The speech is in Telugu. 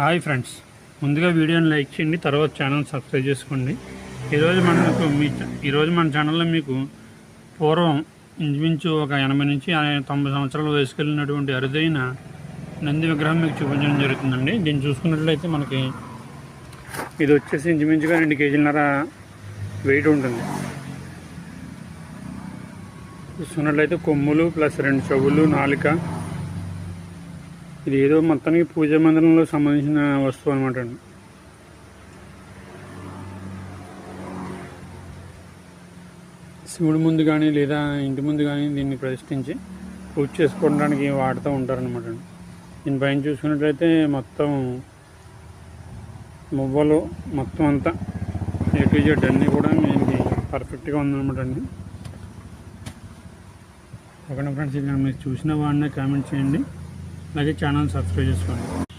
Hi friends. ముందుగా వీడియోని లైక్ చేయండి తర్వాత ఛానల్ సబ్స్క్రైబ్ చేసుకోండి. ఈరోజు మనకు మీ ఈరోజు మన ఛానల్లో మీకు పూర్వం ఇంచుమించు ఒక ఎనభై నుంచి తొంభై సంవత్సరాలు వయసుకెళ్ళినటువంటి అరుదైన నంది విగ్రహం మీకు చూపించడం జరుగుతుందండి. దీన్ని చూసుకున్నట్లయితే మనకి ఇది వచ్చేసి ఇంచుమించుగా రెండు కేజీలన్నర వెయిట్ ఉంటుంది. చూసుకున్నట్లయితే కొమ్ములు ప్లస్ రెండు చెవులు నాలుక ఇది ఏదో మొత్తానికి పూజా మందిరంలో సంబంధించిన వస్తువు అనమాట అండి. శివుడి ముందు కానీ లేదా ఇంటి ముందు కానీ దీన్ని ప్రతిష్ఠించి పూజ చేసుకోవడానికి వాడుతూ ఉంటారనమాట అండి. దీనిపైన చూసుకున్నట్లయితే మొత్తం మువ్వలు మొత్తం అంతా ఏ టు జెడ్ అన్నీ కూడా మీకు పర్ఫెక్ట్గా ఉందన్నమాట అండి. ఓకే ఫ్రెండ్స్ ఇక్కడ మీరు చూసిన వాడినే కామెంట్ చేయండి. అలాగే ఛానల్ సబ్స్క్రైబ్ చేసుకోండి.